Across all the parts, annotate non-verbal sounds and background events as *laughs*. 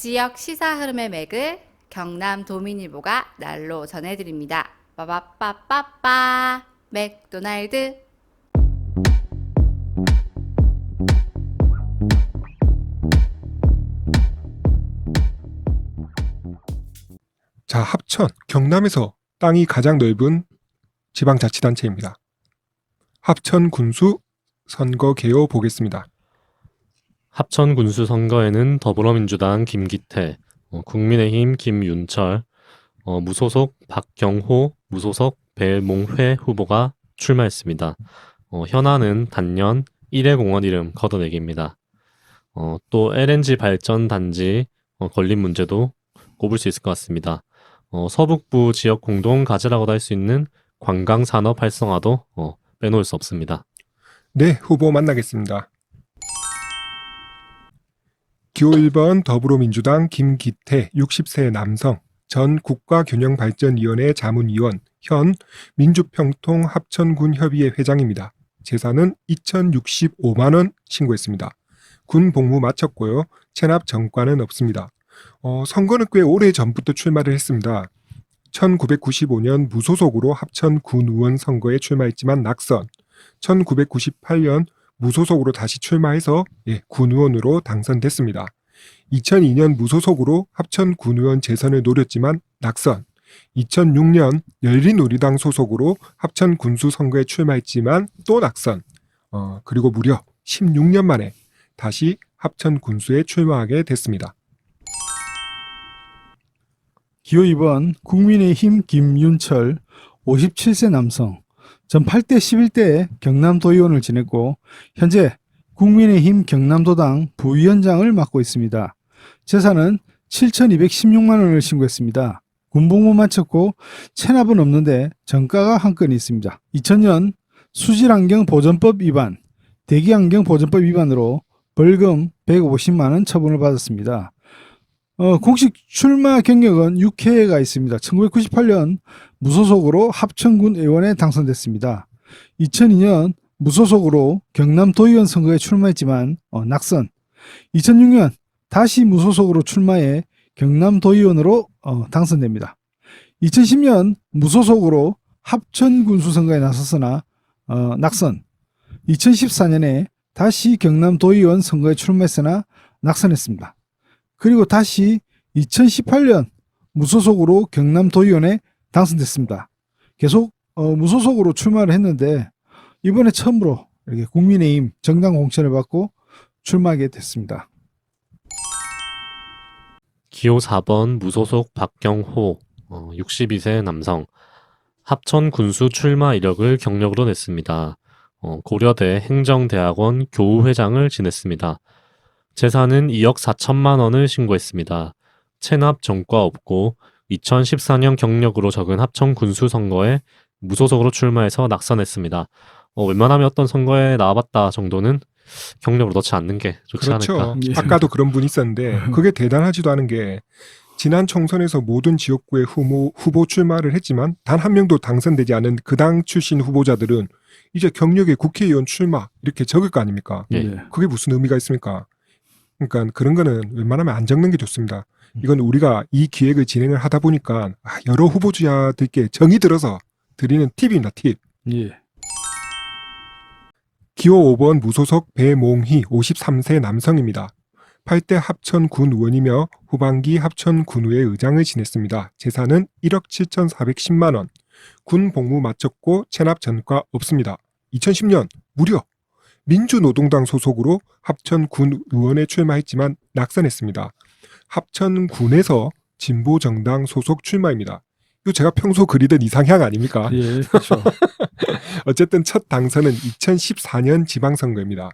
지역 시사 흐름의 맥을 경남 도민일보가 날로 전해드립니다. 빠바빠빠빠 맥도날드 자, 합천, 경남에서 땅이 가장 넓은 지방자치단체입니다. 합천 군수 선거 개요 보겠습니다. 합천 군수 선거에는 더불어민주당 김기태, 어, 국민의힘 김윤철, 어, 무소속 박경호, 무소속 배몽회 후보가 출마했습니다. 어, 현안은 단연 1회 공원 이름 걷어내기입니다. 어, 또 LNG 발전 단지 어, 건립 문제도 꼽을 수 있을 것 같습니다. 어, 서북부 지역 공동 가지라고도 할 수 있는 관광 산업 활성화도 어, 빼놓을 수 없습니다. 네, 후보 만나겠습니다. 기호 1번 더불어민주당 김기태 60세 남성 전 국가균형발전위원회 자문위원 현 민주평통 합천군 협의회 회장입니다. 재산은 2,065만 원 신고했습니다. 군 복무 마쳤고요. 체납 전과는 없습니다. 어, 선거는 꽤 오래 전부터 출마를 했습니다. 1995년 무소속으로 합천군 의원 선거에 출마했지만 낙선, 1998년 무소속으로 다시 출마해서 예, 군 의원으로 당선됐습니다. 2002년 무소속으로 합천 군의원 재선을 노렸지만 낙선. 2006년 열린우리당 소속으로 합천 군수 선거에 출마했지만 또 낙선. 어, 그리고 무려 16년 만에 다시 합천 군수에 출마하게 됐습니다. 기호 2번 국민의힘 김윤철 57세 남성 전 8대 11대 경남도의원을 지냈고 현재 국민의힘 경남도당 부위원장을 맡고 있습니다. 재산은 7,216만 원을 신고했습니다. 군복무 마쳤고 체납은 없는데 정가가 한 건이 있습니다. 2000년 수질환경 보전법 위반, 대기환경 보전법 위반으로 벌금 150만 원 처분을 받았습니다. 어, 공식 출마 경력은 6회가 있습니다. 1998년 무소속으로 합천군 의원에 당선됐습니다. 2002년 무소속으로 경남도의원 선거에 출마했지만 어, 낙선. 2006년 다시 무소속으로 출마해 경남도의원으로 어, 당선됩니다. 2010년 무소속으로 합천군수 선거에 나섰으나 어, 낙선. 2014년에 다시 경남도의원 선거에 출마했으나 낙선했습니다. 그리고 다시 2018년 무소속으로 경남도의원에 당선됐습니다. 계속 어, 무소속으로 출마를 했는데 이번에 처음으로 이렇게 국민의힘 정당 공천을 받고 출마하게 됐습니다. 기호 4번 무소속 박경호, 어, 62세 남성. 합천 군수 출마 이력을 경력으로 냈습니다. 어, 고려대 행정대학원 교우회장을 지냈습니다. 재산은 2억 4천만 원을 신고했습니다. 체납 전과 없고 2014년 경력으로 적은 합천 군수 선거에 무소속으로 출마해서 낙선했습니다. 어, 웬만하면 어떤 선거에 나와봤다 정도는 경력으로 넣지 않는 게 좋지 그렇죠. 않을까. 예. 아까도 그런 분이 있었는데 그게 대단하지도 않은 게 지난 총선에서 모든 지역구에 후보, 후보 출마를 했지만 단 한 명도 당선되지 않은 그 당 출신 후보자들은 이제 경력에 국회의원 출마 이렇게 적을 거 아닙니까? 예. 네. 그게 무슨 의미가 있습니까? 그러니까 그런 거는 웬만하면 안 적는 게 좋습니다. 이건 우리가 이 기획을 진행을 하다 보니까 아, 여러 후보자들께 정이 들어서 드리는 팁입니다. 팁. 예. 기호 5번 무소속 배몽희 53세 남성입니다. 8대 합천 군 의원이며 후반기 합천 군의회 의장을 지냈습니다. 재산은 1억 7,410만 원. 군 복무 마쳤고 체납 전과 없습니다. 2010년 무려 민주노동당 소속으로 합천 군 의원에 출마했지만 낙선했습니다. 합천 군에서 진보 정당 소속 출마입니다. 이거 제가 평소 그리던 이상향 아닙니까? 예. 그렇죠. 어쨌든 첫 당선은 2014년 지방선거입니다.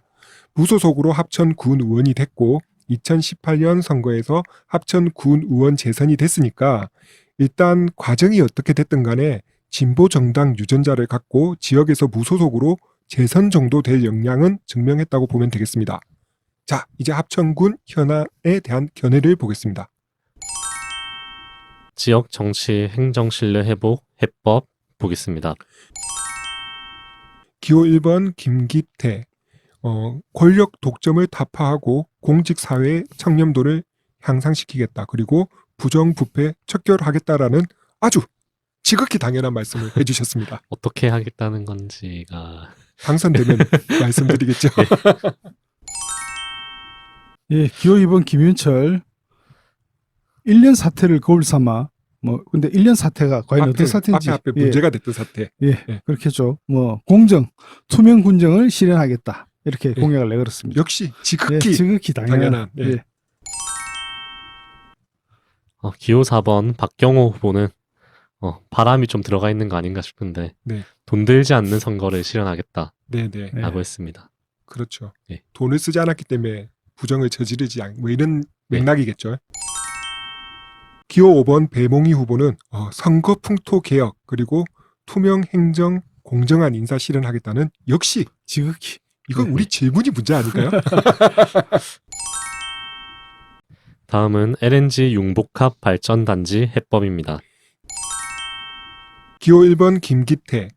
무소속으로 합천 군 의원이 됐고 2018년 선거에서 합천 군 의원 재선이 됐으니까 일단 과정이 어떻게 됐든 간에 진보 정당 유전자를 갖고 지역에서 무소속으로 재선 정도 될 역량은 증명했다고 보면 되겠습니다. 자, 이제 합천군 현안에 대한 견해를 보겠습니다. 지역 정치 행정 신뢰 회복 해법 보겠습니다. 기호 1번 김기태 어, 권력 독점을 타파하고 공직사회의 청렴도를 향상시키겠다. 그리고 부정부패 척결하겠다라는 아주 지극히 당연한 말씀을 *laughs* 해주셨습니다. 어떻게 하겠다는 건지가 당선되면 *laughs* 말씀드리겠죠. 예, 기호 2번 김윤철 1년 사태를 거울 삼아 뭐 근데 1년 사태가 과연 어떤 사태인지 앞에 앞에 예, 문제가 됐던 사태. 예, 예. 그렇겠죠. 뭐 공정, 투명 군정을 실현하겠다 이렇게 예. 공약을 내걸었습니다. 역시 예, 지극히 지극히 당연한. 당연한, 예. 예. 어, 기호 4번 박경호 후보는 어, 바람이 좀 들어가 있는 거 아닌가 싶은데 네. 돈 들지 않는 선거를 실현하겠다라고 네네 네. 했습니다. 그렇죠. 예. 돈을 쓰지 않았기 때문에 부정을 저지르지 않. 뭐 이런 맥락이겠죠. 기호 5번 배몽희 후보는 어, 선거 풍토 개혁 그리고 투명 행정 공정한 인사 실현하겠다는 역시 지극히 이건 네. 우리 질문이 문제 아닐까요? *laughs* 다음은 LNG 융복합 발전단지 해법입니다. 기호 1번 김기태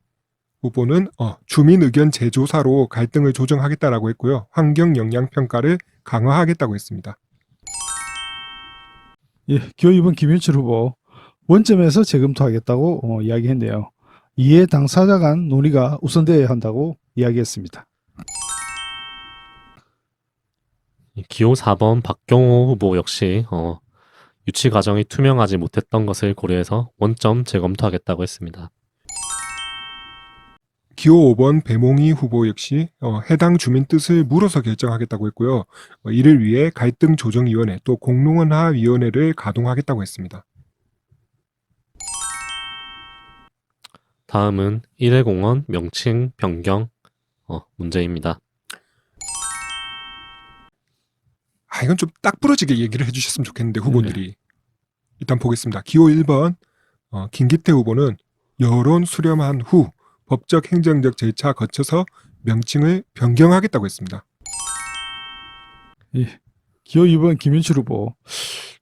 후보는 어, 주민 의견 재조사로 갈등을 조정하겠다라고 했고요. 환경 영향 평가를 강화하겠다고 했습니다. 예, 기호 2번 김윤철 후보 원점에서 재검토하겠다고 어, 이야기했네요. 이해 당사자 간 논의가 우선되어야 한다고 이야기했습니다. 기호 4번 박경호 후보 역시 어, 유치 과정이 투명하지 못했던 것을 고려해서 원점 재검토하겠다고 했습니다. 기호 5번 배몽희 후보 역시 어, 해당 주민 뜻을 물어서 결정하겠다고 했고요. 어, 이를 위해 갈등 조정위원회 또 공론화 위원회를 가동하겠다고 했습니다. 다음은 1회 공원 명칭 변경 어, 문제입니다. 아 이건 좀 딱 부러지게 얘기를 해주셨으면 좋겠는데 후보들이 일단 보겠습니다. 기호 1번 어, 김기태 후보는 여론 수렴한 후 법적 행정적 절차 거쳐서 명칭을 변경하겠다고 했습니다. 기호 2번 김윤철 후보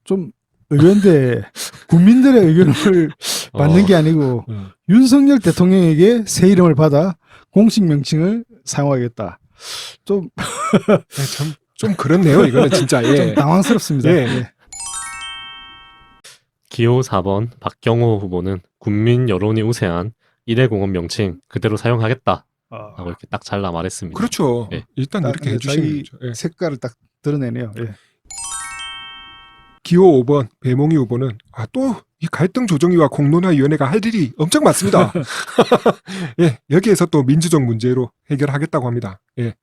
좀 의외인데 *laughs* 국민들의 의견을 받는 어, 게 아니고 음. 윤석열 대통령에게 새 이름을 받아 공식 명칭을 사용하겠다. 좀, *laughs* 네, 참, 좀 그렇네요. 이거는 진짜 좀 예. 당황스럽습니다. 예. 예. 기호 4번 박경호 후보는 국민 여론이 우세한 1회 공원 명칭 그대로 사용하겠다라고 어, 이렇게 딱 잘라 말했습니다. 그렇죠. 예. 일단 딱 이렇게 거죠. 예. 색깔을 딱 드러내네요. 예. 기호 5번 배몽희 후보는 아 또 이 갈등 조정위와 공론화 위원회가 할 일이 엄청 많습니다. *laughs* *laughs* 예, 여기에서 또 민주적 문제로 해결하겠다고 합니다. 예.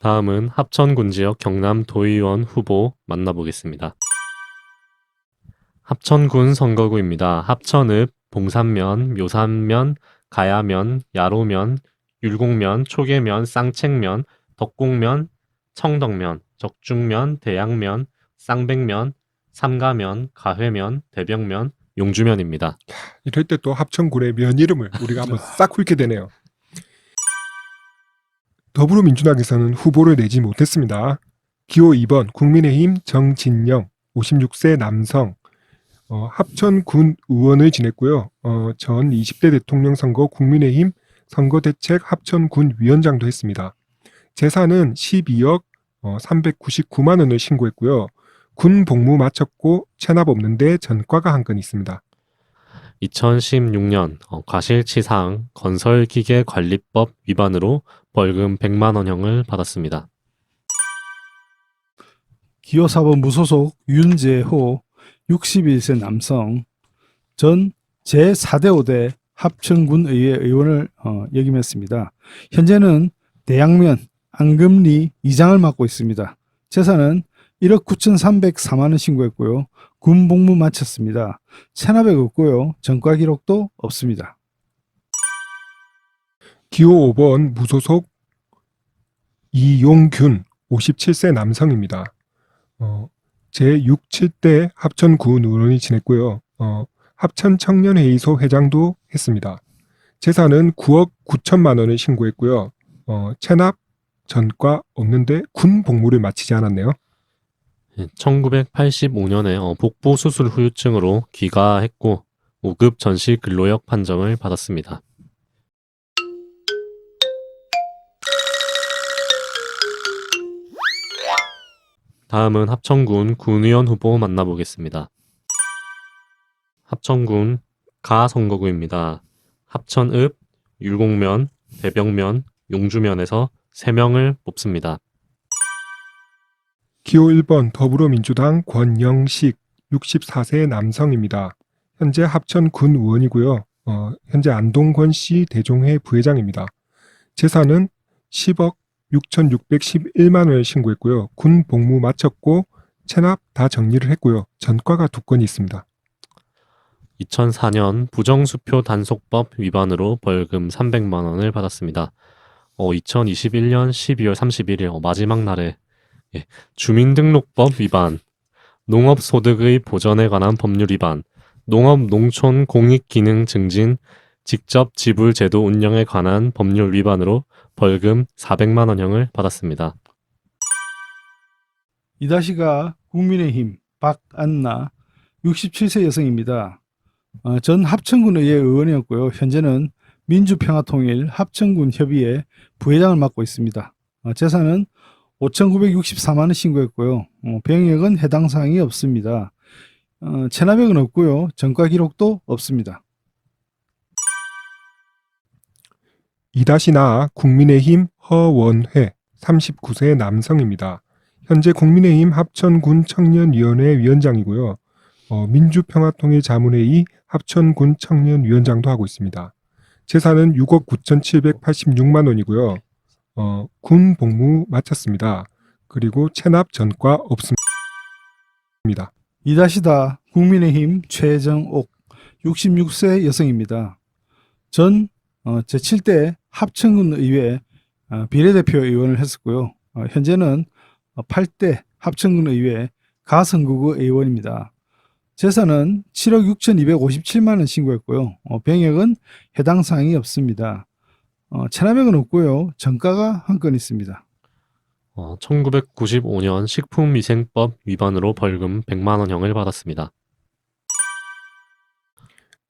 다음은 합천군 지역 경남 도의원 후보 만나보겠습니다. 합천군 선거구입니다. 합천읍, 봉산면, 묘산면, 가야면, 야로면, 율곡면, 초계면, 쌍책면, 덕곡면, 청덕면, 적중면, 대양면, 쌍백면, 삼가면, 가회면, 대병면, 용주면입니다. 이럴 때 또 합천군의 면 이름을 우리가 한번 *laughs* 싹 훑게 되네요. 더불어민주당에서는 후보를 내지 못했습니다. 기호 2번 국민의힘 정진영 56세 남성 어, 합천군 의원을 지냈고요. 어, 전 20대 대통령 선거 국민의힘 선거대책 합천군 위원장도 했습니다. 재산은 12억 어, 399만 원을 신고했고요. 군 복무 마쳤고 체납 없는데 전과가 한 건 있습니다. 2016년 어, 과실치상 건설기계관리법 위반으로 벌금 100만 원형을 받았습니다. 기호 4번 무소속 윤재호 61세 남성 전 제4대 5대 합천군 의회 의원을 어, 역임했습니다. 현재는 대양면 안금리 이장을 맡고 있습니다. 재산은 1억 9,304만 원 신고했고요. 군 복무 마쳤습니다. 체납액 없고요. 전과 기록도 없습니다. 기호 5번 무소속 이용균 57세 남성입니다. 어, 제6, 7대 합천군 의원이 지냈고요. 어, 합천청년회의소 회장도 했습니다. 재산은 9억 9천만 원을 신고했고요. 어, 체납 전과 없는데 군 복무를 마치지 않았네요. 1985년에 어, 복부 수술 후유증으로 귀가했고 5급 전시 근로역 판정을 받았습니다. 다음은 합천군 군의원 후보 만나보겠습니다. 합천군 가 선거구입니다. 합천읍, 율곡면, 대병면, 용주면에서 3명을 뽑습니다. 기호 1번 더불어민주당 권영식 64세 남성입니다. 현재 합천 군 의원이고요. 어, 현재 안동권 시 대종회 부회장입니다. 재산은 10억 6,611만 원을 신고했고요. 군 복무 마쳤고 체납 다 정리를 했고요. 전과가 두 건이 있습니다. 2004년 부정수표 단속법 위반으로 벌금 300만 원을 받았습니다. 어, 2021년 12월 31일 어, 마지막 날에 예, 주민등록법 위반, 농업소득의 보전에 관한 법률 위반, 농업농촌 공익기능 증진, 직접 지불 제도 운영에 관한 법률 위반으로 벌금 400만 원형을 받았습니다. 이다시가 국민의힘 박안나 67세 여성입니다. 어, 전 합천군의회 의원이었고요. 현재는 민주평화통일 합천군 협의회 부회장을 맡고 있습니다. 어, 재산은 5,964만 원 신고했고요. 어, 병역은 해당 사항이 없습니다. 어, 체납액은 없고요. 전과 기록도 없습니다. 이다시나 국민의힘 허원회 39세 남성입니다. 현재 국민의힘 합천군 청년위원회 위원장이고요. 어, 민주평화통일 자문회의 합천군 청년위원장도 하고 있습니다. 재산은 6억 9,786만 원이고요. 어, 군 복무 마쳤습니다. 그리고 체납 전과 없습니다. 이다시다 국민의힘 최정옥 66세 여성입니다. 전 어, 제7대 합천군 의회 어, 비례대표 의원을 했었고요. 어, 현재는 어, 8대 합천군 의회 가선구구 의원입니다. 재산은 7억 6,257만 원 신고했고요. 어, 병역은 해당 사항이 없습니다. 어, 체납액은 없고요. 정가가 한 건 있습니다. 어, 1995년 식품위생법 위반으로 벌금 100만 원형을 받았습니다.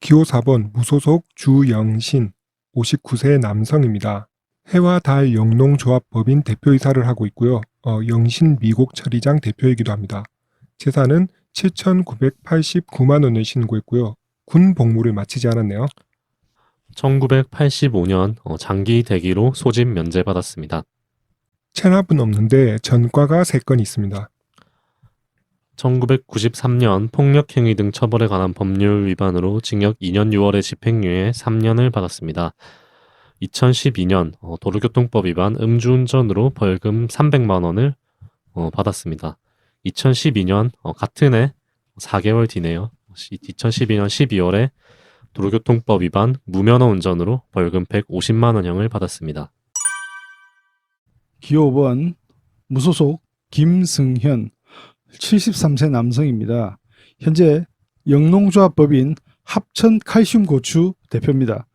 기호 4번 무소속 주영신 59세 남성입니다. 해와 달 영농조합법인 대표이사를 하고 있고요. 어, 영신 미곡 처리장 대표이기도 합니다. 재산은 7,989만 원을 신고했고요. 군 복무를 마치지 않았네요. 1985년 어, 장기 대기로 소집 면제받았습니다. 체납은 없는데 전과가 3건 있습니다. 1993년 폭력행위 등 처벌에 관한 법률 위반으로 징역 2년 6월에 집행유예 3년을 받았습니다. 2012년 어, 도로교통법 위반 음주운전으로 벌금 300만 원을 어, 받았습니다. 2012년 어, 같은 해 4개월 뒤네요. 2012년 12월에 도로교통법 위반 무면허 운전으로 벌금 150만 원형을 받았습니다. 기호 5번 무소속 김승현 73세 남성입니다. 현재 영농조합법인 합천 칼슘 고추 대표입니다.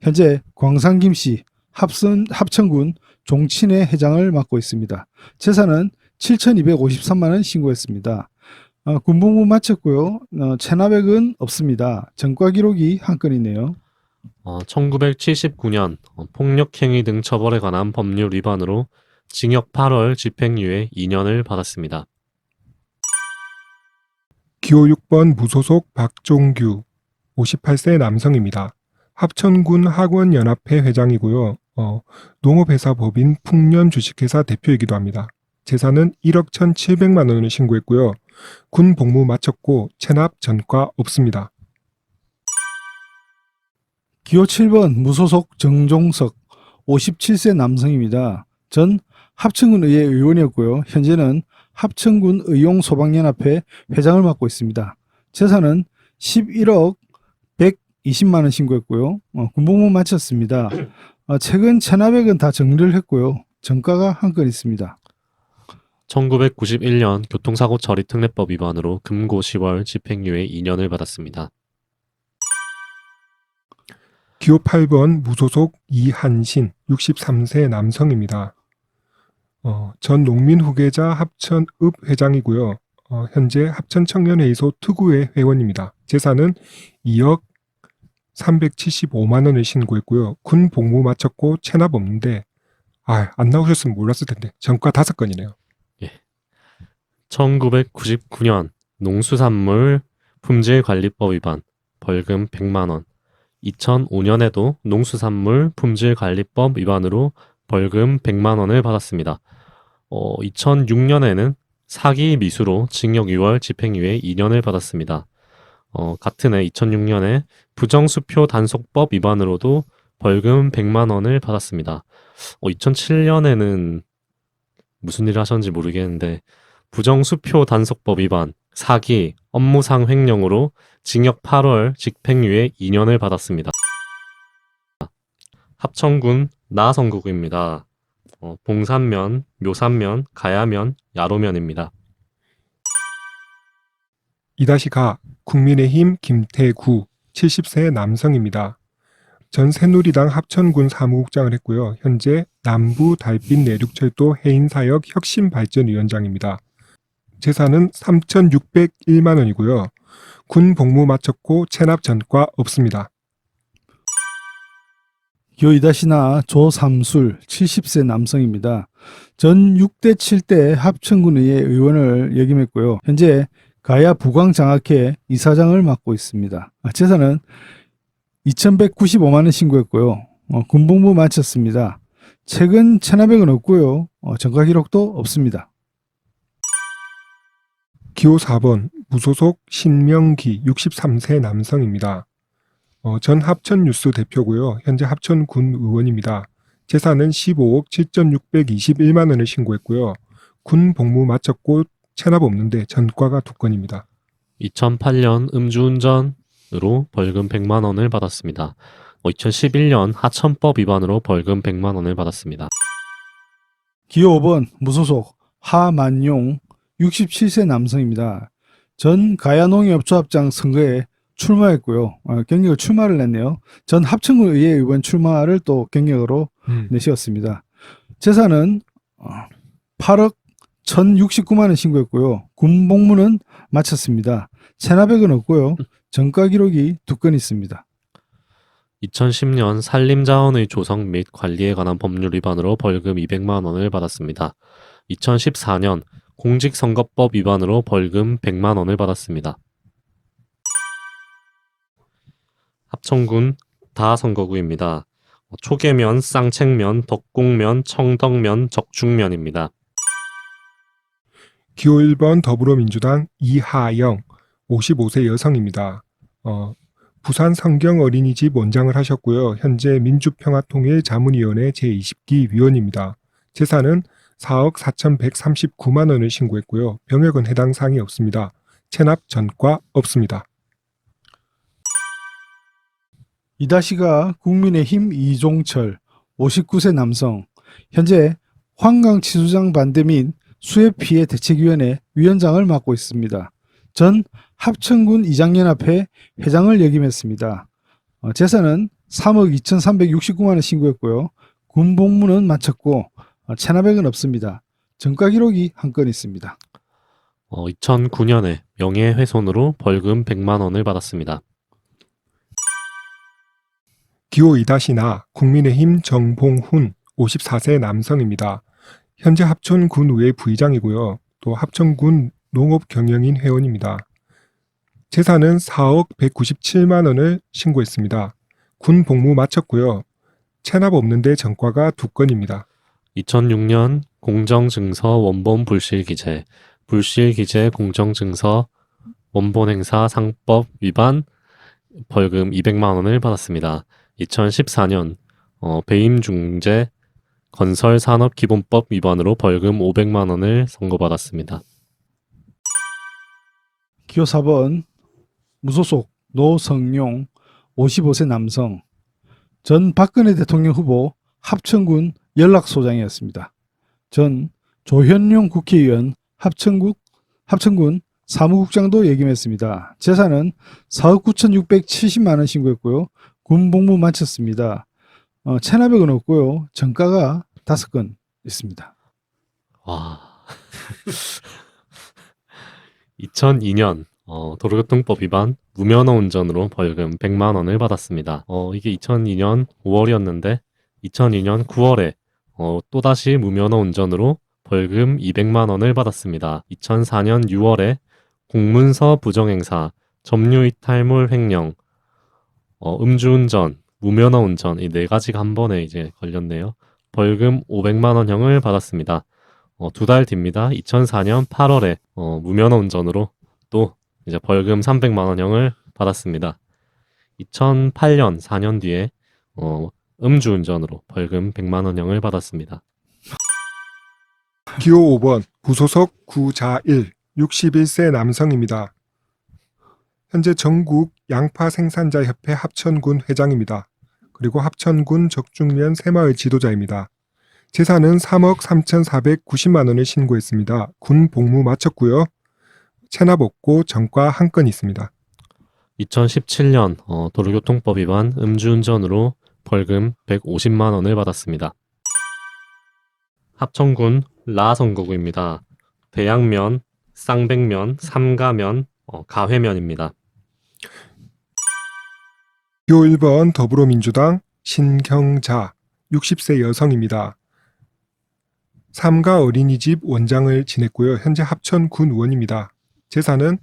현재 광산김씨 합선, 합천군 종친회 회장을 맡고 있습니다. 재산은 7,253만 원 신고했습니다. 어, 군복무 마쳤고요. 어, 체납액은 없습니다. 전과 기록이 한 건이네요. 어, 1979년 어, 폭력행위 등 처벌에 관한 법률 위반으로 징역 8월 집행유예 2년을 받았습니다. 기호 6번 무소속 박종규 58세 남성입니다. 합천군 학원연합회 회장이고요. 어, 농업회사법인 풍년 주식회사 대표이기도 합니다. 재산은 1억 1,700만 원을 신고했고요. 군 복무 마쳤고 체납 전과 없습니다. 기호 7번 무소속 정종석 57세 남성입니다. 전 합천군 의회 의원이었고요. 현재는 합천군 의용소방연합회 회장을 맡고 있습니다. 재산은 11억 120만 원 신고했고요. 어, 군복무 마쳤습니다. 어, 최근 체납액은 다 정리를 했고요. 정가가 한 건 있습니다. 1991년 교통사고 처리 특례법 위반으로 금고 10월 집행유예 2년을 받았습니다. 기호 8번 무소속 이한신 63세 남성입니다. 어, 전 농민 후계자 합천읍 회장이고요. 어, 현재 합천 청년회의소 특우회 회원입니다. 재산은 2억 375만 원을 신고했고요. 군 복무 마쳤고 체납 없는데 아, 안 나오셨으면 몰랐을 텐데 전과 다섯 건이네요. 1999년 농수산물 품질관리법 위반 벌금 100만 원. 2005년에도 농수산물 품질관리법 위반으로 벌금 100만 원을 받았습니다. 어, 2006년에는 사기 미수로 징역 6월 집행유예 2년을 받았습니다. 어, 같은 해 2006년에 부정수표 단속법 위반으로도 벌금 100만 원을 받았습니다. 어, 2007년에는 무슨 일을 하셨는지 모르겠는데 부정수표 단속법 위반, 사기, 업무상 횡령으로 징역 8월 집행유예 2년을 받았습니다. 합천군 나성구입니다. 어, 봉산면, 묘산면, 가야면, 야로면입니다. 이다시가 국민의힘 김태구 70세 남성입니다. 전 새누리당 합천군 사무국장을 했고요. 현재 남부 달빛 내륙철도 해인사역 혁신발전위원장입니다. 재산은 3,601만 원이고요. 군 복무 마쳤고 체납 전과 없습니다. 요이다시나 조삼술 70세 남성입니다. 전 6대 7대 합천군의회 의원을 역임했고요. 현재 가야 부광장학회 이사장을 맡고 있습니다. 아, 재산은 2,195만 원 신고했고요. 어, 군복무 마쳤습니다. 최근 체납액은 없고요. 어, 전과 기록도 없습니다. 기호 4번 무소속 신명기 63세 남성입니다. 어, 전 합천뉴스 대표고요. 현재 합천군 의원입니다. 재산은 15억 7,621만 원을 신고했고요. 군 복무 마쳤고 체납 없는데 전과가 두 건입니다. 2008년 음주운전으로 벌금 100만 원을 받았습니다. 2011년 하천법 위반으로 벌금 100만 원을 받았습니다. 기호 5번 무소속 하만용 67세 남성입니다. 전 가야농협조합장 선거에 출마했고요. 어, 경력을 출마를 냈네요. 전 합천군 의회 의원 출마를 또 경력으로 내세웠습니다. 재산은 어, 8억 1,069만 원 신고했고요. 군 복무는 마쳤습니다. 체납액은 없고요. 전과 기록이 두 건 있습니다. 2010년 산림자원의 조성 및 관리에 관한 법률 위반으로 벌금 200만 원을 받았습니다. 2014년 공직선거법 위반으로 벌금 100만 원을 받았습니다. 합천군 다선거구입니다. 초계면, 쌍책면, 덕곡면, 청덕면, 적중면입니다. 기호 1번 더불어민주당 이하영 55세 여성입니다. 어, 부산 성경 어린이집 원장을 하셨고요. 현재 민주평화통일 자문위원회 제20기 위원입니다. 재산은 4억 4,139만 원을 신고했고요. 병역은 해당 사항이 없습니다. 체납 전과 없습니다. 이다시가 국민의힘 이종철 59세 남성 현재 환강치수장 반대 및 수해 피해 대책위원회 위원장을 맡고 있습니다. 전 합천군 이장연합회 회장을 역임했습니다. 어, 재산은 3억 2,369만 원 신고했고요. 군 복무는 마쳤고 어, 체납액은 없습니다. 전과 기록이 한 건 있습니다. 어, 2009년에 명예훼손으로 벌금 100만 원을 받았습니다. 기호 이다시나 국민의힘 정봉훈 54세 남성입니다. 현재 합천군의회 부의장이고요. 또 합천군 농업경영인 회원입니다. 재산은 4억 197만 원을 신고했습니다. 군 복무 마쳤고요. 체납 없는데 전과가 두 건입니다. 2006년 공정증서 원본 불실기재, 불실기재 공정증서 원본행사 상법 위반 벌금 200만 원을 받았습니다. 2014년 어, 배임중재 건설산업기본법 위반으로 벌금 500만 원을 선고받았습니다. 기호 4번 무소속 노성용 55세 남성 전 박근혜 대통령 후보 합천군 연락소장이었습니다. 전 조현용 국회의원 합천국 합천군 사무국장도 역임했습니다. 재산은 4억 9,670만 원 신고했고요. 군 복무 마쳤습니다. 어, 체납액은 없고요. 전가가 다섯 건 있습니다. 와. 2002년 어, 도로교통법 위반 무면허 운전으로 벌금 100만 원을 받았습니다. 어, 이게 2002년 5월이었는데 2002년 9월에 어, 또다시 무면허 운전으로 벌금 200만 원을 받았습니다. 2004년 6월에 공문서 부정행사, 점유이탈물 횡령, 어, 음주운전, 무면허 운전 이 네 가지가 한 번에 이제 걸렸네요. 벌금 500만 원형을 받았습니다. 어, 두 달 뒤입니다. 2004년 8월에 어, 무면허 운전으로 또 이제 벌금 300만 원형을 받았습니다. 2008년 4년 뒤에 어, 음주운전으로 벌금 100만 원형을 받았습니다. 기호 5번 구소속 구자일 61세 남성입니다. 현재 전국 양파 생산자 협회 합천군 회장입니다. 그리고 합천군 적중면 새마을 지도자입니다. 재산은 3억 3,490만 원을 신고했습니다. 군 복무 마쳤고요. 체납 없고 전과 한 건 있습니다. 2017년 어, 도로교통법 위반 음주운전으로 벌금 150만 원을 받았습니다. 합천군 라 선거구입니다. 대양면, 쌍백면, 삼가면, 어, 가회면입니다. 기호 1번 더불어민주당 신경자 60세 여성입니다. 삼가 어린이집 원장을 지냈고요. 현재 합천군 의원입니다. 재산은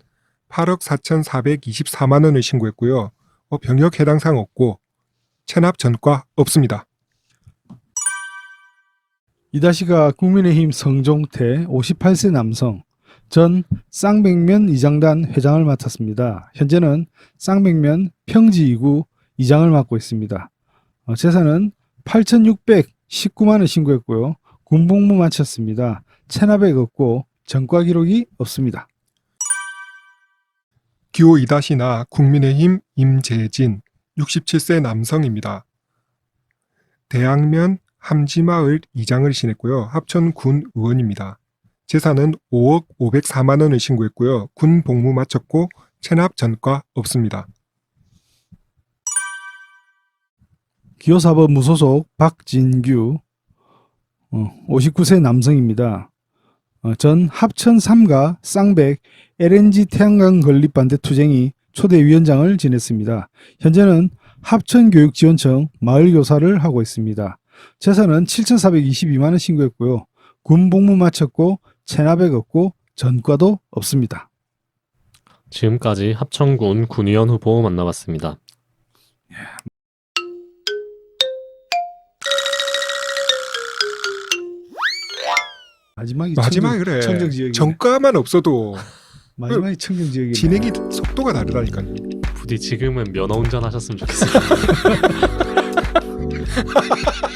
8억 4,424만 원을 신고했고요. 어, 병역 해당 사항 없고 체납 전과 없습니다. 이다시가 국민의힘 성종태 58세 남성 전 쌍백면 이장단 회장을 맡았습니다. 현재는 쌍백면 평지 2구 이장을 맡고 있습니다. 어, 재산은 8,619만 원 신고했고요. 군복무 마쳤습니다. 체납액 없고 전과 기록이 없습니다. 기호 2다시나 국민의힘 임재진 67세 남성입니다. 대양면 함지마을 이장을 지냈고요. 합천 군 의원입니다. 재산은 5억 504만 원을 신고했고요. 군 복무 마쳤고 체납 전과 없습니다. 기호 4번 무소속 박진규 어, 59세 남성입니다. 어, 전 합천 3가 쌍백 LNG 태양광 건립 반대 투쟁이 초대 위원장을 지냈습니다. 현재는 합천교육지원청 마을교사를 하고 있습니다. 재산은 7,422만 원 신고했고요. 군 복무 마쳤고 체납액 없고 전과도 없습니다. 지금까지 합천군 군의원 후보 만나봤습니다. 마지막이 마지막에 청정, 그래. 청정 지역이 전과만 없어도 마지막이 청정 지역이 진행이 속도가 다르다니까요. 부디 지금은 면허 운전 하셨으면 좋겠습니다. *laughs*